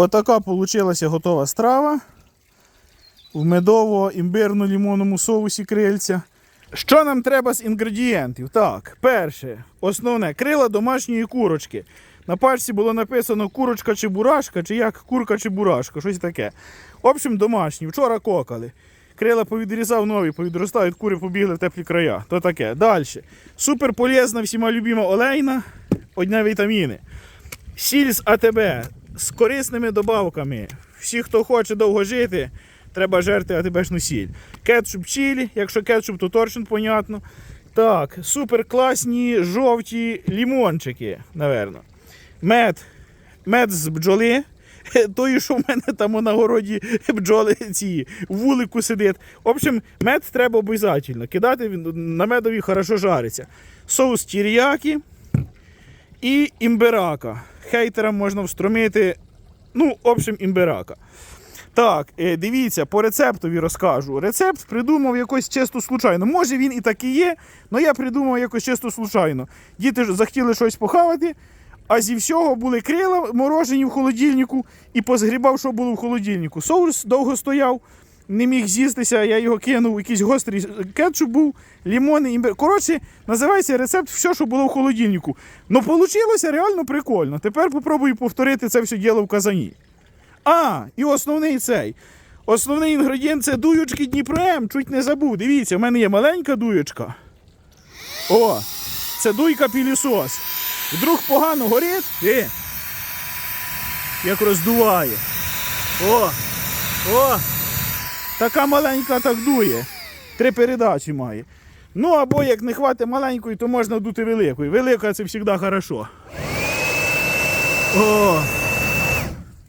Отака вийшла готова страва в медово-імбирно-лімонному соусі крильця. Що нам треба з інгредієнтів? Так, перше, основне крила домашньої курочки. На пачці було написано курочка чи бурашка, чи як курка чи бурашка, щось таке. В общем, домашні. Вчора кокали. Крила повідрізав нові, повідростають, кури побігли в теплі края. То таке. Далі. Супер полезна, всіма любима олейна, одня вітаміни. Сіль з АТБ з корисними добавками. Всі, хто хоче довго жити, треба жерти АТБшну сіль. Кетчуп чилі, якщо кетчуп, то торчин, понятно. Так, супер класні жовті лімончики, напевно. Мед. Мед з бджоли. Той, що в мене там на городі бджоли ці вулику сидить. В общем, мед треба обов'язково. Кидати на медові хорошо жариться. Соус тіріякі і імбирака. Хейтерам можна встромити. Ну, в общем, імбирака. Так, е, дивіться, по рецептові розкажу. Рецепт придумав якось чисто случайно. Може він і так і є, але я придумав якось чисто случайно. Діти ж захотіли щось похавати, а зі всього були крила морожені в холодильнику і позгрібав, що було в холодильнику. Соус довго стояв, не міг з'їстися, я його кинув, якийсь гострий кетчуп був, лімони, імбир. Коротше, називається рецепт все, що було в холодильнику. Ну, вийшло реально прикольно. Тепер попробую повторити це все діло в казані. А, і основний цей. Основний інгредієнт це дуючки Дніпром. Чуть не забув. Дивіться, в мене є маленька дуючка. О, це дуйка пілісос. Вдруг погано горить. Е, як роздуває. О! О! Така маленька так дує. Три передачі має. Ну або як не хватить маленької, то можна дути великою. Велика це завжди хорошо. О!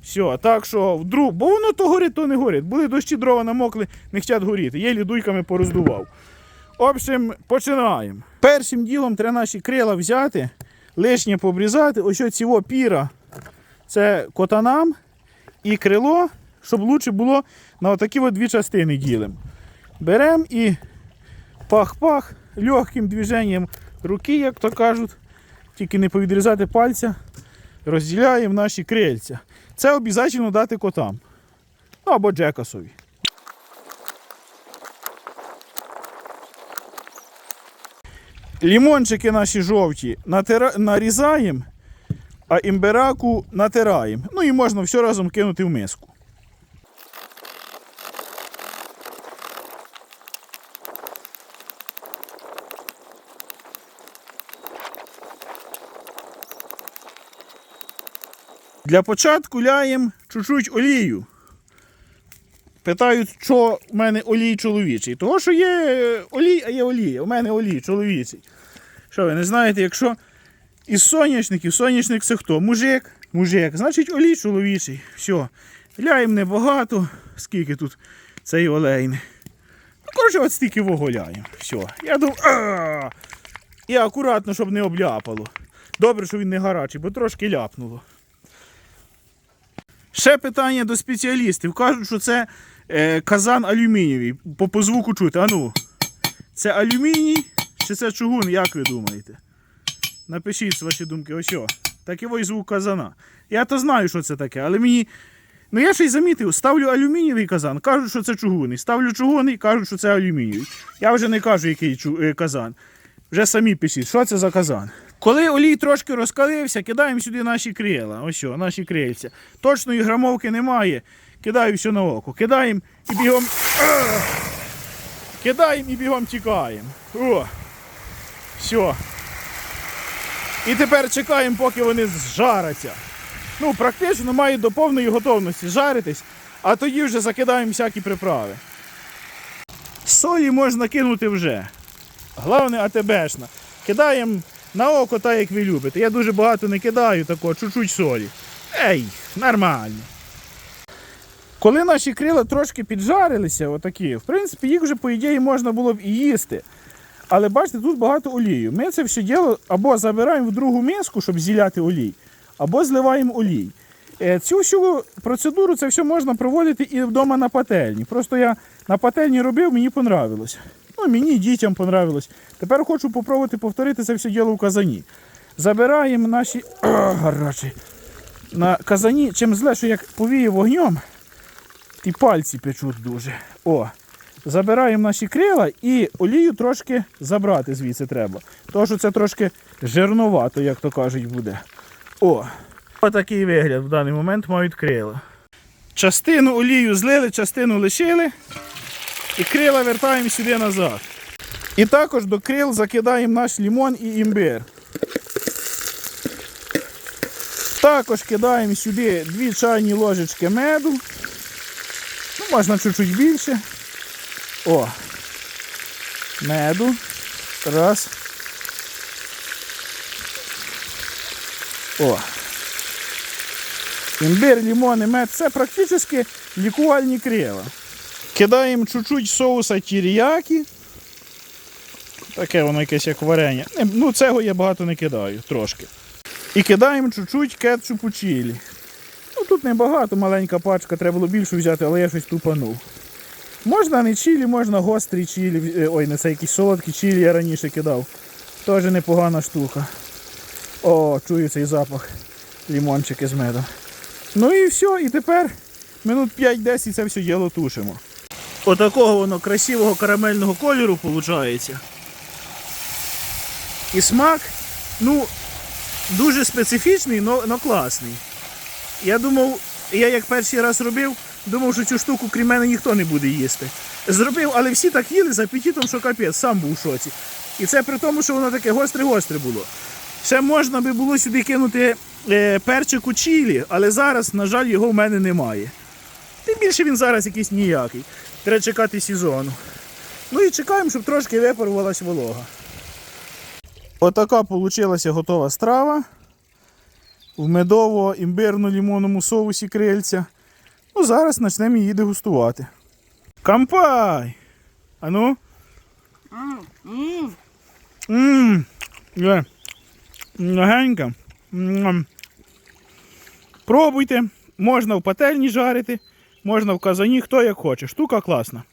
Все, так що вдруг, бо воно то горить, то не горить. Були дощі дрова намокли, не хочуть горіти. Єлі дуйками пороздував. В общем, починаємо. Першим ділом треба наші крила взяти, лишнє побрізати. Ось цього піра. Це котанам і крило, щоб лучше було на отакі от дві частини ділимо. Беремо і пах-пах, легким движенням руки, як то кажуть, тільки не повідрізати пальця, розділяємо наші крильця. Це обов'язково дати котам. Ну або Джекасові. Лімончики наші жовті натира... нарізаємо, а імбираку натираємо. Ну і можна все разом кинути в миску. Для початку ляємо чуть-чуть олію. Питають, що в мене олій чоловічий. Того, що є олій, а є олія. У мене олій чоловічий. Що ви не знаєте, якщо із соняшників, соняшник це хто? Мужик, мужик, значить олій чоловічий. Все. Ляємо небагато. Скільки тут цей олейний. Ну, коротше, от стільки вого ляємо. Все. Я думаю, І акуратно, щоб не обляпало. Добре, що він не гарячий, бо трошки ляпнуло. Ще питання до спеціалістів. Кажуть, що це е, казан алюмінієвий. По, по звуку чути. Ану, це алюміній чи це чугун, як ви думаєте? Напишіть ваші думки. Ось о. Такий звук казана. Я то знаю, що це таке, але мені. Ну я ще й замітив, ставлю алюмінієвий казан, кажуть, що це чугунний. Ставлю чугунний, кажуть, що це алюмінієвий. Я вже не кажу, який е, казан. Вже самі пишіть, що це за казан. Коли олій трошки розкалився, кидаємо сюди наші крила. Ось що, наші крильця. Точної грамовки немає. Кидаю все на око. Кидаємо і бігом. Кидаємо і бігом тікаємо. О! Все. І тепер чекаємо, поки вони зжаряться. Ну, практично мають до повної готовності жаритись, а тоді вже закидаємо всякі приправи. Солі можна кинути вже. Головне АТБшна. Кидаємо на око так, як ви любите. Я дуже багато не кидаю такого, чуть-чуть солі. Ей, нормально. Коли наші крила трошки піджарилися, отакі, в принципі, їх вже, по ідеї, можна було б і їсти. Але бачите, тут багато олію. Ми це все діло або забираємо в другу миску, щоб зіляти олій, або зливаємо олій. Е, Цю всю процедуру це все можна проводити і вдома на пательні. Просто я на пательні робив, мені понравилось. Ну, мені дітям понравилось. Тепер хочу попробувати повторити це все діло в казані. Забираємо наші. О. На казані, чим зле, що як повіє вогнем, ті пальці печуть дуже. О, забираємо наші крила і олію трошки забрати звідси треба. Тому що це трошки жирновато, як то кажуть, буде. О, отакий вигляд в даний момент мають крила. Частину олію злили, частину лишили. І крила вертаємо сюди назад. І також до крил закидаємо наш лімон і імбир. Також кидаємо сюди 2 чайні ложечки меду. Ну, можна чуть-чуть більше. О. Меду. Раз. О. Імбир, лимон і мед це практично лікувальні крила. Кидаємо чуть-чуть соуса тіріякі. Таке воно якесь як варення. Ну, цього я багато не кидаю, трошки. І кидаємо чуть-чуть кетчупу чилі. Ну тут небагато, маленька пачка, треба було більше взяти, але я щось тупанув. Можна не чилі, можна гострі чилі. е, Ой, не це якісь солодкі чилі я раніше кидав. Теж непогана штука. О, чую цей запах лімончики з медом. Ну і все, і тепер минут 5-10 це все діло тушимо. Отакого воно красивого карамельного кольору виходить. І смак, ну, дуже специфічний, але класний. Я думав, я як перший раз робив, думав, що цю штуку крім мене ніхто не буде їсти. Зробив, але всі так їли з апетитом, що капець, сам був в шоці. І це при тому, що воно таке гостре-гостре було. Ще можна би було сюди кинути е, перчику чилі, але зараз, на жаль, його в мене немає. Тим більше він зараз якийсь ніякий. Треба чекати сезону. Ну і чекаємо, щоб трошки випарувалась волога. Отака вийшла готова страва. В медово-імбирно-лімонному соусі крильця. Ну, зараз почнемо її дегустувати. Кампай! Ану? Ммм. Є. Легенька. Пробуйте. Можна в пательні жарити, можна в казані, хто як хоче. Штука класна.